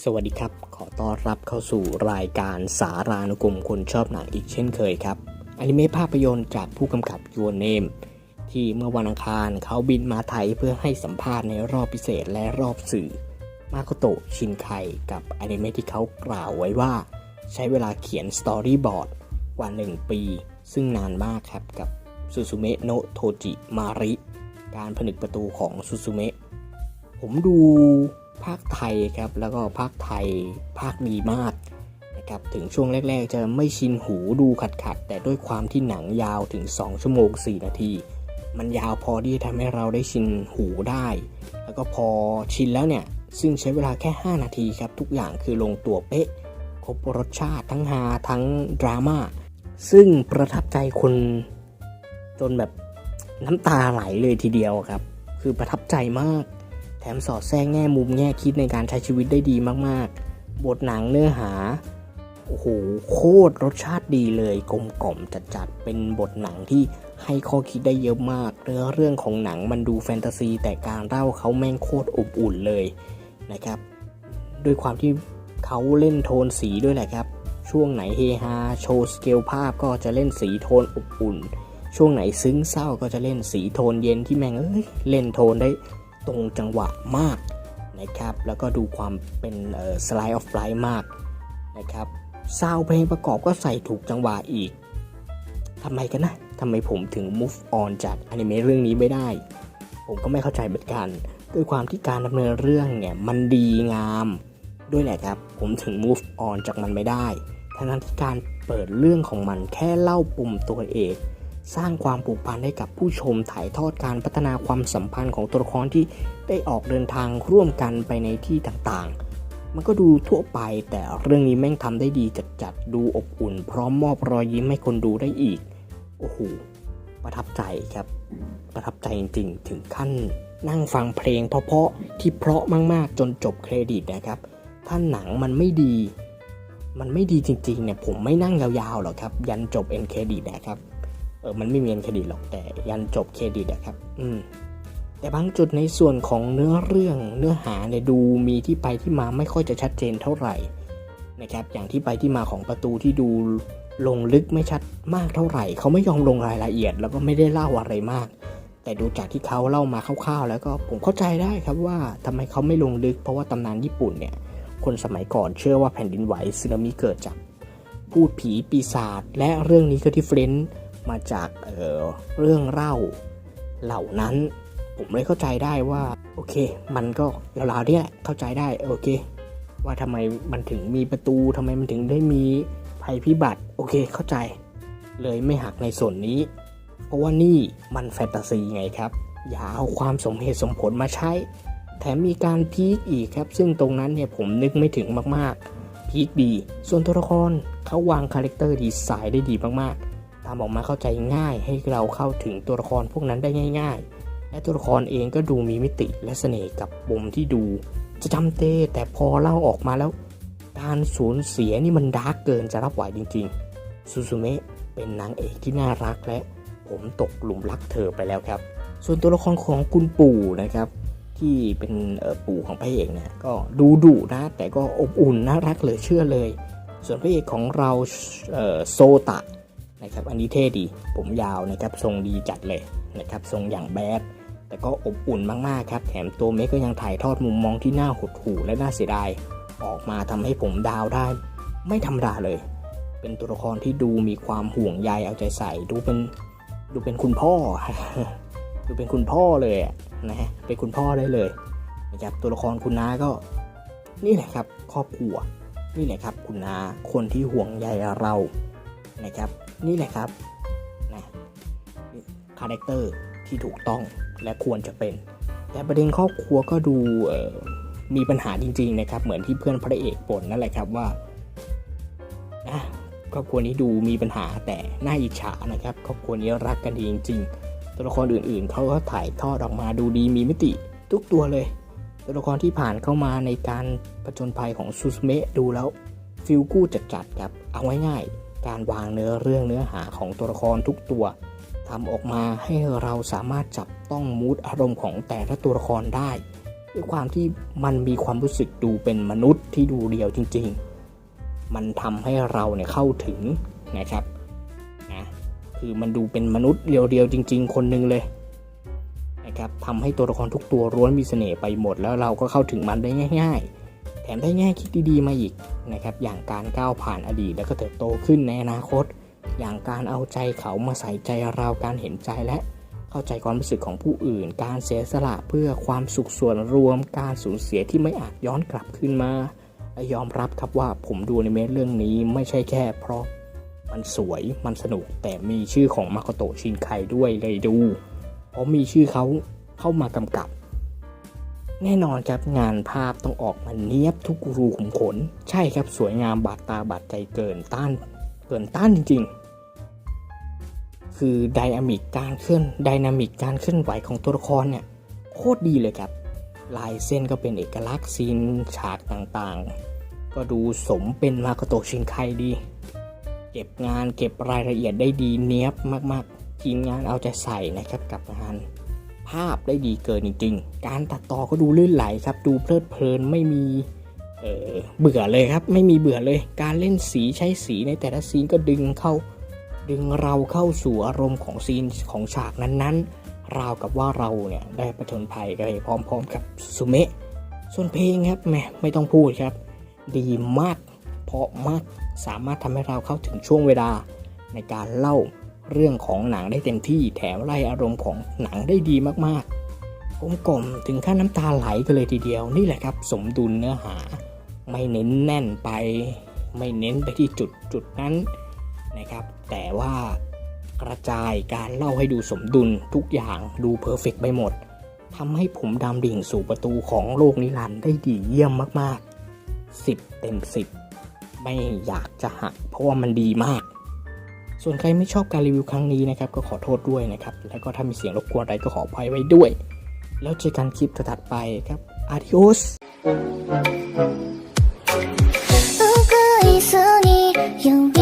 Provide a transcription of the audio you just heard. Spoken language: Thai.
สวัสดีครับ ขอต้อนรับเข้าสู่รายการสารานุกรมคนชอบหนังอีกเช่นเคยครับอนิเมะภาพยนตร์จากผู้กำกับยูนเนมที่เมื่อวันอังคารเขาบินมาไทยเพื่อให้สัมภาษณ์ในรอบพิเศษและรอบสื่อ มาโคโตะชินไคกับอนิเมะที่เขากล่าวไว้ว่า ใช้เวลาเขียนสตอรี่บอร์ดกว่า 1 ปี ซึ่งนานมากครับกับซูซูเมะโนโทจิมาริ การผนึกประตูของซูซูเมะผมดู ภาคไทยครับแล้วก็ภาคไทยภาคดีมากนะครับถึงช่วงแรก ๆ จะไม่ชินหูดูขัดๆแต่ด้วยความที่หนังยาวถึง 2 ชั่วโมง 4 นาที มันยาวพอที่จะทำให้เราได้ชินหูได้ แล้วก็พอชินแล้วเนี่ย ซึ่งใช้เวลาแค่ 5 นาทีครับ ทุกอย่างคือลงตัวเป๊ะ ครบรสชาติทั้งฮาทั้งดราม่าซึ่งประทับใจคนจนแบบน้ำตาไหลเลยทีเดียวครับ คือประทับใจมาก แถมสอดแทรกแง่มุมแง่คิดในการใช้ชีวิตได้ดีมากๆ บทหนังเนื้อหา โอ้โห โคตรรสชาติดีเลยกลมกล่อมจัดๆ เป็นบทหนังที่ให้ข้อคิดได้เยอะมากเรื่องเรื่องของหนังมันดูแฟนตาซี แต่การเล่าเขาแม่งโคตรอบอุ่นเลยนะครับ ด้วยความที่เขาเล่นโทนสีด้วยแหละครับ ช่วงไหนเฮฮาโชว์สเกลภาพก็จะเล่นสีโทนอบอุ่น ช่วงไหนซึ้งเศร้าก็จะเล่นสีโทนเย็นที่แม่งเอ้ยเล่นโทนได้ ตรงจังหวะมากนะครับ แล้วก็ดูความเป็นสไลด์ออฟไลท์มากนะครับซาวเพลงประกอบก็ใส่ถูกจังหวะอีกทำไมกันนะทำไมผมถึง move on จากอนิเมะเรื่องนี้ไม่ได้ ผมก็ไม่เข้าใจเหมือนกันด้วยความที่การดำเนินเรื่องเนี่ยมันดีงามด้วยแหละครับ ผมถึง move on จากมันไม่ได้ทั้งนั้นที่การเปิดเรื่องของมันแค่เล่าปุ่มตัวเอก สร้างความผูกพันให้กับผู้ชมถ่ายทอดการพัฒนาความสัมพันธ์ของตัวละครที่ได้ออกเดินทางร่วมกันไปในที่ต่างๆ มันก็ดูทั่วไปแต่เรื่องนี้แม่งทำได้ดีจัดๆ ดูอบอุ่น พร้อมมอบรอยยิ้มให้คนดูได้อีก โอ้โห ประทับใจครับ ประทับใจจริงๆ ถึงขั้นนั่งฟังเพลงเพราะๆที่เพราะมากๆ จนจบเครดิตนะครับ ถ้าหนังมันไม่ดี มันไม่ดีจริงๆเนี่ยผมไม่นั่งยาวๆหรอกครับ ยันจบเอ็นเครดิตนะครับ เออมันไม่มีเอ็นเครดิตหรอกแต่ยันจบเครดิตอะครับ อืมแต่บางจุดในส่วนของเนื้อเรื่องเนื้อหาเนี่ยดูมีที่ไปที่มาไม่ค่อยจะชัดเจนเท่าไหร่นะครับอย่างที่ไปที่มาของประตูที่ดูลงลึกไม่ชัดมากเท่าไหร่ เขาไม่ยอมลงรายละเอียด แล้วก็ไม่ได้เล่าอะไรมาก แต่ดูจากที่เขาเล่ามาคร่าวๆ แล้วก็ผมเข้าใจได้ครับว่าทำไมเขาไม่ลงลึก เพราะว่าตำนานญี่ปุ่นเนี่ยคนสมัยก่อนเชื่อว่าแผ่นดินไหวสึนามิเกิดจากพูดผีปีศาจและเรื่องนี้ก็ที่เฟรนด์ มาจากเเรื่องเล่าเหล่านั้น ผมเลยเข้าใจได้ว่าโอเค มันก็ราวๆเนี่ยเข้าใจได้โอเค ว่าทำไมมันถึงมีประตูทำไมมันถึงได้มีภัยพิบัติโอเคเข้าใจ เลยไม่หักในส่วนนี้ เพราะว่านี่มันแฟนตาซีไงครับ อย่าเอาความสมเหตุสมผลมาใช้ แถมมีการพีคอีกครับ ซึ่งตรงนั้นเนี่ยผมนึกไม่ถึงมากๆพีคดี ส่วนตัวละครเขาวางคาแรคเตอร์ดีไซน์ได้ดีมากๆ ทำออกมาเข้าใจง่ายให้เราเข้าถึงตัวละครพวกนั้นได้ง่าย ๆ และตัวละครเองก็ดูมีมิติและเสน่ห์กับปมที่ดู จะจำเตแต่พอเล่าออกมาแล้ว การสูญเสียนี่มันดาร์กเกินจะรับไหวจริงๆซูซูเมะเป็นนางเอกที่น่ารักและผมตกหลุมรักเธอไปแล้วครับ ส่วนตัวละครของคุณปู่นะครับ ที่เป็นปู่ของพระเอกเนี่ยก็ดูดุนะ แต่ก็อบอุ่นน่ารักเหลือเชื่อเลย ส่วนพระเอกของเราโซตะ นะครับอันนี้เท่ดีผมยาวนะครับทรงดีจัดเลยนะครับทรงอย่างแบดแต่ก็อบอุ่นมากๆครับแถมตัวเมกก็ยังถ่ายทอดมุมมองที่น่าหดหู่และน่าเสียดายออกมาทำให้ผมดาวได้ ไม่ธรรมดาเลย เป็นตัวละครที่ดูมีความห่วงใยเอาใจใส่ ดูเป็นดูเป็นคุณพ่อ ดูเป็นคุณพ่อเลยนะฮะเป็นคุณพ่อได้เลยนะครับตัวละครคุณน้าก็ นี่แหละครับครอบครัวนี่แหละครับคุณน้าคนที่ห่วงใยเรานะครับ นี่แหละครับนะคาแรคเตอร์ที่ถูกต้องและควรจะเป็น แต่ประเด็นครอบครัวก็ดูมีปัญหาจริง ๆ นะครับ เหมือนที่เพื่อนพระเอกบ่นนั่นแหละครับว่าครอบครัวนี้ดูมีปัญหาแต่น่าอิจฉานะครับครอบครัวนี้รักกันดีจริง ๆ ตัวละครอื่นๆเขาก็ถ่ายทอดออกมาดูดีมีมิติทุกตัวเลย ตัวละครที่ผ่านเข้ามาในการผจญภัยของซูสเมะดูแล้วฟิลกู้จัดๆครับเอาง่ายๆ การวางเนื้อเรื่องเนื้อหาของตัวละครทุกตัวทำออกมาให้เราสามารถจับต้องมูดอารมณ์ของแต่ละตัวละครได้ ด้วยความที่มันมีความรู้สึกดูเป็นมนุษย์ที่ดูเรียวจริง ๆ มันทำให้เราเนี่ยเข้าถึงนะครับนะคือมันดูเป็นมนุษย์เรียวๆจริง ๆ คนหนึ่งเลยนะครับทำให้ตัวละครทุกตัวล้วนมีเสน่ห์ไปหมดแล้วเราก็เข้าถึงมันได้ง่าย ๆ แถมได้แง่คิดดีๆมาอีกนะครับอย่างการก้าวผ่านอดีตแล้วก็เติบโตขึ้นในอนาคต อย่างการเอาใจเขามาใส่ใจเราการเห็นใจและเข้าใจความรู้สึกของผู้อื่น การเสียสละเพื่อความสุขส่วนรวม การสูญเสียที่ไม่อาจย้อนกลับขึ้นมาและยอมรับครับว่าผมดูในเมเรื่องนี้ไม่ใช่แค่ เพราะมันสวยมันสนุกแต่มีชื่อของมาโคโตชินไคด้วยเลยดูเพราะมีชื่อเขาเข้ามากำกับ แน่นอนครับงานภาพต้องออกมาเนียบทุกรูขุมขน ใช่ครับสวยงามบาดตาบาดใจเกินต้านเกินต้านจริง ๆ คือไดนามิกการเคลื่อนไดนามิกการเคลื่อนไหวของตัวละครเนี่ยโคตรดีเลยครับ ลายเส้นก็เป็นเอกลักษณ์ซีนฉากต่างๆ ก็ดูสมเป็นมาโกโตชินไคดี เก็บงานเก็บรายละเอียดได้ดีเนี้ยบมากๆ ทีมงานเอาใจใส่นะครับกับงาน ภาพได้ดีเกินจริงๆ การตัดต่อก็ดูลื่นไหลครับ ดูเพลิดเพลินไม่มีเเบื่อเลยครับ ไม่มีเบื่อเลย การเล่นสีใช้สีในแต่ละซีนก็ดึงเข้า ดึงเราเข้าสู่อารมณ์ของซีนของฉากนั้นๆ ราวกับว่าเราเนี่ยได้ประชนภัยกันไปพร้อมๆกับสุเมะ ส่วนเพลงครับแมไม่ต้องพูดครับ ดีมาก เพราะมาก สามารถทำให้เราเข้าถึงช่วงเวลาในการเล่า เรื่องของหนังได้เต็มที่แถมไล่อารมณ์ของหนังได้ดีมากๆกลมกลมถึงขั้นน้ำตาไหลกันเลยทีเดียวนี่แหละครับ สมดุลเนื้อหา ไม่เน้นแน่นไป ไม่เน้นไปที่จุดจุดนั้นนะครับ แต่ว่ากระจายการเล่าให้ดูสมดุลทุกอย่างดูเพอร์เฟกไปหมดทำให้ผมดำดิ่งสู่ประตูของโลกนิรันดร์ได้ดีเยี่ยมมากๆ 10 เต็ม 10 ไม่อยากจะหักเพราะว่ามันดีมาก ส่วนใครไม่ชอบการรีวิวครั้งนี้นะครับก็ขอโทษด้วยนะครับ แล้วก็ถ้ามีเสียงรบกวนอะไรก็ขออภัยไว้ด้วย แล้วเจอกันคลิปถัดไปครับ adios 僕一緒に指